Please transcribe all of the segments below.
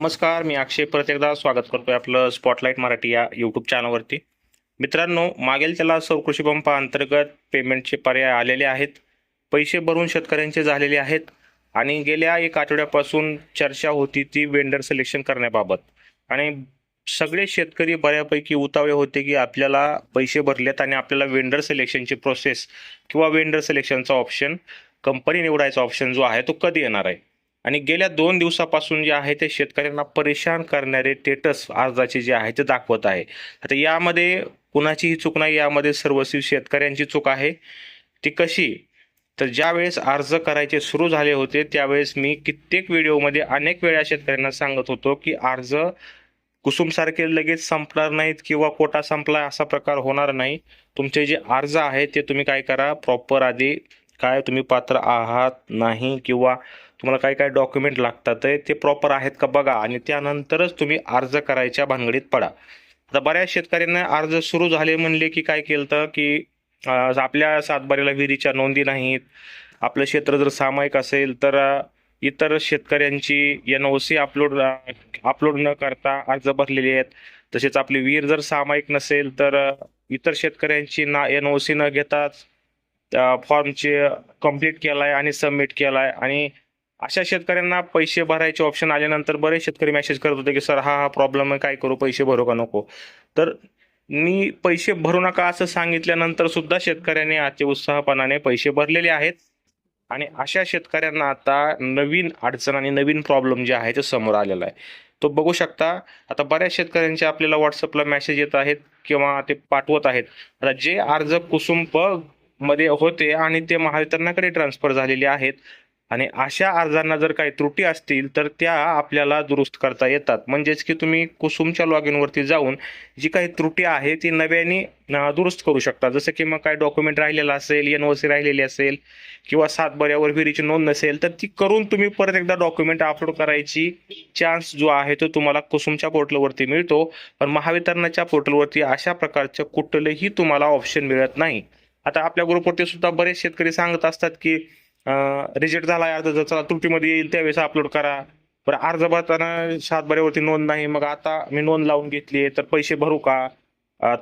नमस्कार मी अक्षय परत एकदा स्वागत करतोय आपलं स्पॉटलाईट मराठी या यूट्यूब चॅनलवरती मित्रांनो मागेल त्याला सौकृषी पंपा अंतर्गत पेमेंटचे पर्याय आलेले आहेत. पैसे भरून शेतकऱ्यांचे झालेले आहेत. आणि गेल्या एक आठवड्यापासून चर्चा होती ती वेंडर सिलेक्शन करण्याबाबत. आणि सगळे शेतकरी बऱ्यापैकी उतावळे होते की आपल्याला पैसे भरलेत आणि आपल्याला वेंडर सिलेक्शनची प्रोसेस किंवा वेंडर सिलेक्शनचा ऑप्शन कंपनी निवडायचा ऑप्शन जो आहे तो कधी येणार आहे? आणि गेल्या दोन दिवसापासून जे आहे ते शेतकऱ्यांना परेशान करणारे टेटस अर्जाचे जे आहे ते दाखवत आहे. आता यामध्ये कुणाचीही चूक नाही यामध्ये सर्वस्वी शेतकऱ्यांची चूक आहे. ती कशी? तर ज्यावेळेस अर्ज करायचे सुरू झाले होते त्यावेळेस मी कित्येक व्हिडिओमध्ये अनेक वेळा शेतकऱ्यांना सांगत होतो की अर्ज कुसुमसारखे लगेच संपणार नाहीत किंवा कोटा संपला असा प्रकार होणार नाही. तुमचे जे अर्ज आहे ते तुम्ही काय करा प्रॉपर आधी काय तुम्ही पात्र आहात नाही किंवा तुम्हाला काय काय डॉक्युमेंट लागतात ते प्रॉपर आहेत का बघा. आणि त्यानंतरच तुम्ही अर्ज करायच्या भानगडीत पडा. आता बऱ्याच शेतकऱ्यांना अर्ज सुरू झाले म्हणले की काय केलं तर की आपल्या सातबाऱ्याला विहिरीच्या नोंदी नाहीत. आपलं क्षेत्र जर सामायिक असेल तर इतर शेतकऱ्यांची N O C upload upload न करता अर्ज भरलेले आहेत. तसेच आपली विहीर जर सामायिक नसेल तर इतर शेतकऱ्यांची ना एन ओ सी न घेताच फॉर्मचे कंप्लीट केलाय आणि सबमिट केलाय. आणि अशा शेतकऱ्यांना पैसे भरायचे ऑप्शन आल्यानंतर बरेच शेतकरी मेसेज करत होते की सर हा हा प्रॉब्लेम आहे. काय करू? पैसे भरू का नको? तर मी पैसे भरू नका असं सांगितल्यानंतर सुद्धा शेतकऱ्यांनी आजचे उत्साहपणाने पैसे भरलेले आहेत. आणि अशा शेतकऱ्यांना आता नवीन अडचण आणि नवीन प्रॉब्लेम जे आहे ते समोर आलेला आहे. तो बघू शकता आता बऱ्याच शेतकऱ्यांचे आपल्याला व्हॉट्सअपला मेसेज येत आहेत किंवा ते पाठवत आहेत. आता जे अर्ज कुसुंप मध्ये होते आणि ते महावितरणाकडे ट्रान्सफर झालेले आहेत. आणि अशा अर्जांना जर काही त्रुटी असतील तर त्या आपल्याला दुरुस्त करता येतात. म्हणजेच की तुम्ही कुसुमच्या लॉग इनवरती जाऊन जी काही त्रुटी आहे ती नव्याने दुरुस्त करू शकता. जसं की मग काय डॉक्युमेंट राहिलेलं असेल एन ओ सी राहिलेली असेल किंवा सातबऱ्यावर विहिरीची नोंद नसेल तर ती करून तुम्ही परत एकदा डॉक्युमेंट अपलोड करायची चान्स जो आहे तो तुम्हाला कुसुमच्या पोर्टलवरती मिळतो. पण महावितरणाच्या पोर्टलवरती अशा प्रकारचं कुठलंही तुम्हाला ऑप्शन मिळत नाही. आता आपल्या ग्रुपवरती सुद्धा बरेच शेतकरी सांगत असतात की रिजेक्ट झाला अर्ज जर चला त्रुटीमध्ये येईल त्यावेळेस अपलोड करा. बरं अर्ज भरताना सातबाऱ्यावरती नोंद नाही मग आता मी नोंद लावून घेतली तर पैसे भरू का?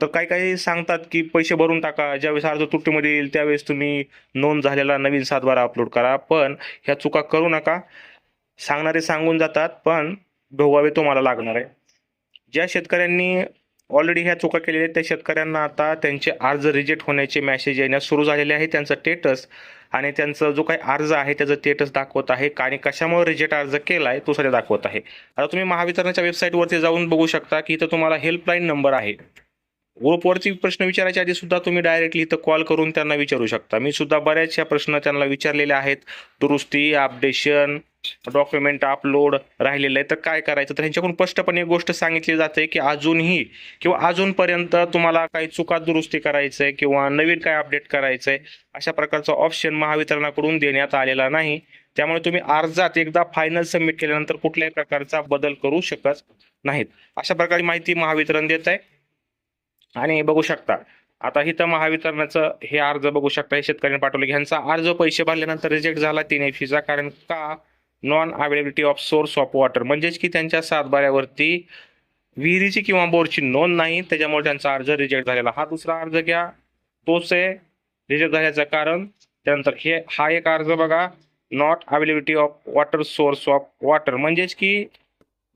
तर काही काही सांगतात की पैसे भरून टाका ज्यावेळेस अर्ज त्रुटीमध्ये येईल त्यावेळेस तुम्ही नोंद झालेला नवीन सातबारा अपलोड करा. पण ह्या चुका करू नका. सांगणारे सांगून जातात पण भोगावे तुम्हाला लागणार आहे. ज्या शेतकऱ्यांनी ऑलरेडी ह्या चुका केलेल्या आहेत. त्या शेतकऱ्यांना आता त्यांचे अर्ज रिजेक्ट होण्याचे मेसेज येण्यास सुरू झालेले आहे. त्यांचं स्टेटस आणि त्यांचा जो काही अर्ज आहे त्याचं स्टेटस दाखवत आहे. आणि कशामुळे रिजेक्ट अर्ज केला आहे तो सध्या दाखवत आहे. आता तुम्ही महावितरणाच्या वेबसाईटवरती जाऊन बघू शकता की इथं तुम्हाला हेल्पलाईन नंबर आहे. ग्रुपवरती प्रश्न विचारायच्या आधी सुद्धा तुम्ही डायरेक्टली इथं कॉल करून त्यांना विचारू शकता. मी सुद्धा बऱ्याचशा प्रश्न त्यांना विचारलेले आहेत. दुरुस्ती अपडेशन डॉक्युमेंट अपलोड राहिलेलं आहे. तर काय करायचं? तर ह्यांच्याकडून स्पष्टपणे एक गोष्ट सांगितली जाते की अजूनही किंवा अजूनपर्यंत तुम्हाला काही चुका दुरुस्ती करायचं आहे किंवा नवीन काय अपडेट करायचं आहे अशा प्रकारचा ऑप्शन महावितरणाकडून देण्यात आलेला नाही. त्यामुळे तुम्ही अर्जात एकदा फायनल सबमिट केल्यानंतर कुठल्याही प्रकारचा बदल करू शकत नाहीत. अशा प्रकारे माहिती महावितरण देत आहे. आणि बघू शकता. आता इथं महावितरणाचं हे अर्ज बघू शकता. हे शेतकऱ्यांनी पाठवले. ह्यांचा अर्ज पैसे भरल्यानंतर रिजेक्ट झाला. तीन फीचा कारण का non availability of source of water म्हणजेच की त्यांच्या सातबाऱ्यावरती विहिरीची किंवा बोरची नोंद नाही. त्याच्यामुळे त्यांचा अर्ज रिजेक्ट झालेला. हा दुसरा अर्ज घ्या. तोच आहे रिजेक्ट झाल्याचं कारण त्यानंतर हे हा एक अर्ज बघा. Not availability of water source of water म्हणजेच की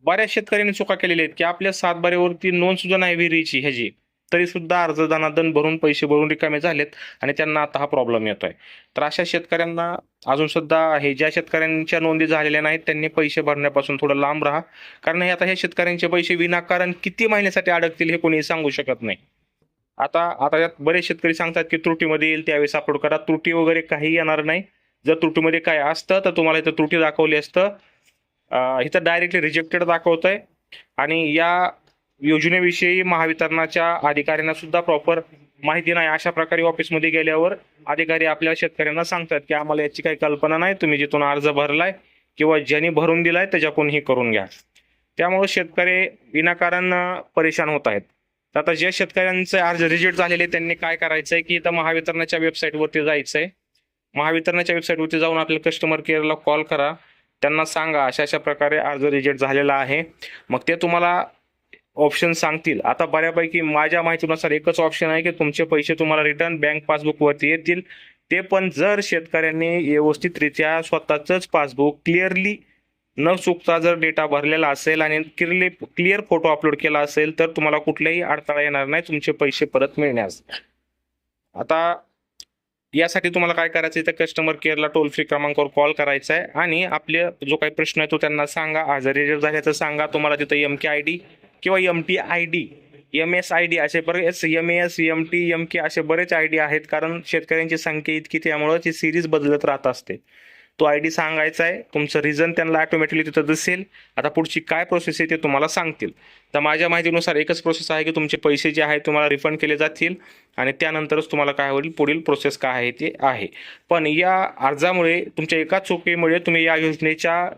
बऱ्याच शेतकऱ्यांनी चुका केलेल्या आहेत की आपल्या सातबाऱ्यावरती नोंद सुद्धा नाही विहिरीची ह्याची. तरी सुद्धा अर्ज दनादन भरून पैसे भरून रिकामे झालेत आणि त्यांना आता हा प्रॉब्लेम येतोय. तर अशा शेतकऱ्यांना अजून सुद्धा हे ज्या शेतकऱ्यांच्या नोंदी झालेल्या नाहीत त्यांनी पैसे भरण्यापासून थोडं लांब राहा. कारण हे आता हे शेतकऱ्यांचे पैसे विनाकारण किती महिन्यासाठी अडकतील हे कोणी सांगू शकत नाही. आता आता यात बरेच शेतकरी सांगतात की त्रुटीमध्ये येईल त्यावेळेस अपलोड करा. त्रुटी वगैरे काही येणार नाही. जर त्रुटीमध्ये काय असतं तर तुम्हाला इथं त्रुटी दाखवली असतं. इथं डायरेक्टली रिजेक्टेड दाखवतंय. आणि या योजनेविषयी महावितरणाच्या अधिकाऱ्यांना सुद्धा प्रॉपर माहिती नाही. अशा प्रकारे ऑफिसमध्ये गेल्यावर अधिकारी आपल्या शेतकऱ्यांना सांगतात की आम्हाला याची काही कल्पना नाही. तुम्ही जिथून अर्ज भरलाय किंवा ज्यांनी भरून दिलाय त्याच्याकडून हे करून घ्या. त्यामुळे शेतकरी विनाकारण परेशान होत आहेत. तर आता ज्या शेतकऱ्यांचे अर्ज रिजेक्ट झालेले त्यांनी काय करायचं आहे की इथं महावितरणाच्या वेबसाईटवरती जायचंय. महावितरणाच्या वेबसाईटवरती जाऊन आपल्या कस्टमर केअरला कॉल करा. त्यांना सांगा अशा अशा प्रकारे अर्ज रिजेक्ट झालेला आहे. मग ते तुम्हाला ऑप्शन सांगतील. आता बऱ्यापैकी माझ्या माहितीनुसार एकच ऑप्शन आहे की तुमचे पैसे तुम्हाला रिटर्न बँक पासबुकवरती येतील. ते पण जर शेतकऱ्यांनी व्यवस्थितरित्या स्वतःचंच पासबुक क्लिअरली न चुकता जर डेटा भरलेला असेल आणि क्लिअरली क्लिअर फोटो अपलोड केला असेल तर तुम्हाला कुठलाही अडथळा येणार नाही. तुमचे पैसे परत मिळण्यास. आता यासाठी तुम्हाला काय करायचं आहे? तर कस्टमर केअरला टोल फ्री क्रमांकावर कॉल करायचा आहे. आणि आपले जो काही प्रश्न आहे तो त्यांना सांगा. आजारी जर झाल्याचं सांगा. तुम्हाला तिथं एम के आय डी किंवा M T I D M S I D असे बरेच M S M T M K असे बरेच आय डी आहेत. कारण शेतकऱ्यांची संख्या इतकी त्यामुळं ती सिरीज बदलत राहत असते. तो आय डी सांगायचा आहे. तुमचं रिझन त्यांना ऑटोमॅटिकली तिथं दिसेल. आता पुढची काय प्रोसेस आहे ते तुम्हाला सांगतील. तर माझ्या माहितीनुसार एकच प्रोसेस आहे की तुमचे पैसे जे आहेत तुम्हाला रिफंड केले जातील. आणि त्यानंतरच तुम्हाला काय होईल? पुढील प्रोसेस काय आहे ते आहे. पण या अर्जामुळे तुमच्या एका चुकीमुळे तुम्ही या योजनेच्या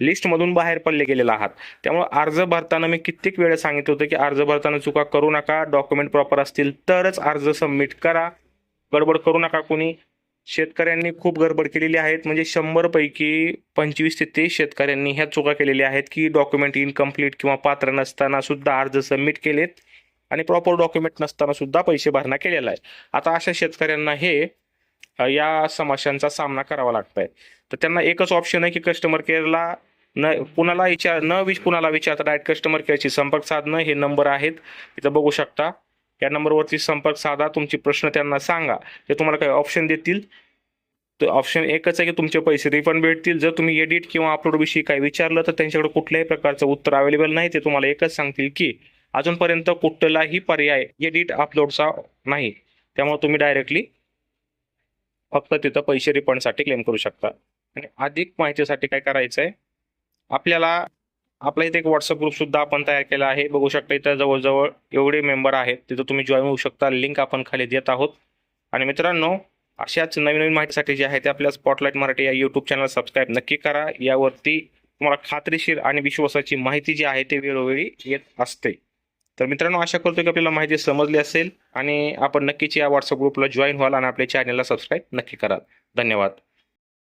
लिस्टमधून बाहेर पडले गेलेला आहात. त्यामुळे अर्ज भरताना मी कित्येक वेळा सांगितलं होतं की अर्ज भरताना चुका करू नका डॉक्युमेंट प्रॉपर असतील तरच अर्ज सबमिट करा. गडबड करू नका कोणी. शेतकऱ्यांनी खूप गडबड केलेली आहेत. म्हणजे शंभरपैकी पंचवीस ते तीस शेतकऱ्यांनी ह्या चुका केलेल्या आहेत की डॉक्युमेंट इनकम्प्लीट किंवा पात्र नसताना सुद्धा अर्ज सबमिट केलेत आणि प्रॉपर डॉक्युमेंट नसताना सुद्धा पैसे भरणा केलेला आहे. आता अशा शेतकऱ्यांना हे या समस्यांचा सामना करावा लागत आहे तर त्यांना एकच ऑप्शन आहे की कस्टमर केअरला न कुणाला विचार न विच कुणाला विचारता डायरेक्ट कस्टमर केअरशी संपर्क साधणं हे नंबर आहेत. इथं बघू शकता. या नंबरवरती संपर्क साधा तुमचे प्रश्न त्यांना सांगा. ते तुम्हाला काही ऑप्शन देतील तर ऑप्शन एकच आहे की तुमचे पैसे रिफंड भेटतील. जर तुम्ही एडिट किंवा अपलोडविषयी काही विचारलं तर त्यांच्याकडे कुठल्याही प्रकारचं उत्तर अवेलेबल नाही. ते तुम्हाला एकच सांगतील की अजूनपर्यंत कुठलाही पर्याय एडिट अपलोडचा नाही. त्यामुळे तुम्ही डायरेक्टली फक्त तिथं पैसे रिफंडसाठी क्लेम करू शकता. आणि अधिक माहितीसाठी काय करायचं आहे आपल्याला आपल्या इथे एक व्हॉट्सअप ग्रुप सुद्धा आपण तयार केला आहे. बघू शकता इथं जवळजवळ एवढे मेंबर आहेत. तिथं तुम्ही जॉईन होऊ शकता. लिंक आपण खाली देत आहोत. आणि मित्रांनो अशाच नवीन नवीन माहितीसाठी जे आहे ते आपल्या स्पॉटलाईट मराठी या यूट्यूब चॅनल सबस्क्राईब नक्की करा. यावरती तुम्हाला खात्रीशीर आणि विश्वासाची माहिती जी आहे ते वेळोवेळी येत असते. तर मित्रांनो आशा करतो की आपल्याला माहिती समजली असेल आणि आपण नक्कीच या व्हॉट्सअप ग्रुपला जॉईन व्हाल आणि आपल्या चॅनलला सबस्क्राईब नक्की कराल. धन्यवाद.